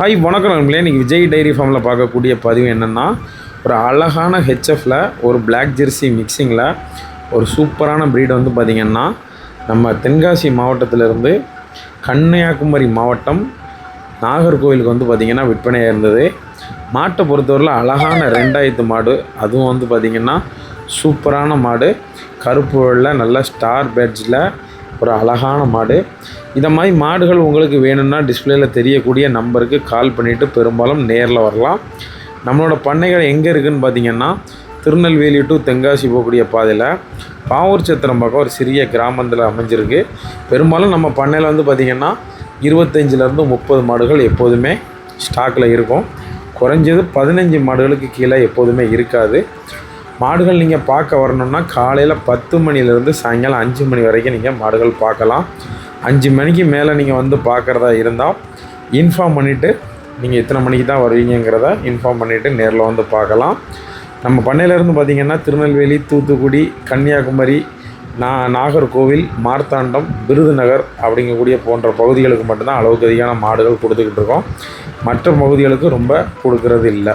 Hi வணக்கம் நண்பர்களே. இன்றைக்கி விஜய் டைரி ஃபார்மில் பார்க்கக்கூடிய பதிவு என்னென்னா ஒரு அழகான ஹெச்எஃப்பில் ஒரு பிளாக் ஜெர்சி மிக்சிங்கில் ஒரு சூப்பரான ப்ரீடு வந்து பார்த்திங்கன்னா நம்ம தென்காசி மாவட்டத்திலிருந்து கன்னியாகுமரி மாவட்டம் நாகர்கோவிலுக்கு வந்து பார்த்திங்கன்னா விற்பனையாக இருந்தது. மாட்டை பொறுத்தவரையில் அழகான ரெண்டாயிரத்து மாடு. அதுவும் வந்து பார்த்திங்கன்னா சூப்பரான மாடு. கருப்பு நல்ல ஸ்டார் பேட்ஜில் ஒரு அழகான மாடு. இந்த மாதிரி மாடுகள் உங்களுக்கு வேணும்னா டிஸ்பிளேயில் தெரியக்கூடிய நம்பருக்கு கால் பண்ணிவிட்டு பெரும்பாலும் நேரில் வரலாம். நம்மளோட பண்ணைகள் எங்கே இருக்குதுன்னு பார்த்தீங்கன்னா திருநெல்வேலி டு தென்காசி போகக்கூடிய பாதையில் பாவூர் சத்திரம் பக்கம் ஒரு சிறிய கிராமத்தில் அமைஞ்சிருக்கு. பெரும்பாலும் நம்ம பண்ணையில் வந்து பார்த்திங்கன்னா இருபத்தஞ்சிலேருந்து முப்பது மாடுகள் எப்போதுமே ஸ்டாக்கில் இருக்கும். குறைஞ்சது பதினஞ்சு மாடுகளுக்கு கீழே எப்போதுமே இருக்காது. மாடுகள் நீங்கள் பார்க்க வரணும்னா காலையில் பத்து மணிலேருந்து சாயங்காலம் அஞ்சு மணி வரைக்கும் நீங்கள் மாடுகள் பார்க்கலாம். அஞ்சு மணிக்கு மேலே நீங்கள் வந்து பார்க்குறதா இருந்தால் இன்ஃபார்ம் பண்ணிவிட்டு நீங்கள் எத்தனை மணிக்கு தான் வருவீங்கங்கிறத இன்ஃபார்ம் பண்ணிவிட்டு நேரில் வந்து பார்க்கலாம். நம்ம பண்ணையிலேருந்து பார்த்திங்கன்னா திருநெல்வேலி தூத்துக்குடி கன்னியாகுமரி நா நாகர்கோவில் மார்த்தாண்டம் விருதுநகர் அப்படிங்கக்கூடிய போன்ற பகுதிகளுக்கு மட்டும்தான் அளவுக்கு அதிகமான மாடுகள் கொடுத்துக்கிட்டு இருக்கோம். மற்ற பகுதிகளுக்கு ரொம்ப கொடுக்கறது இல்லை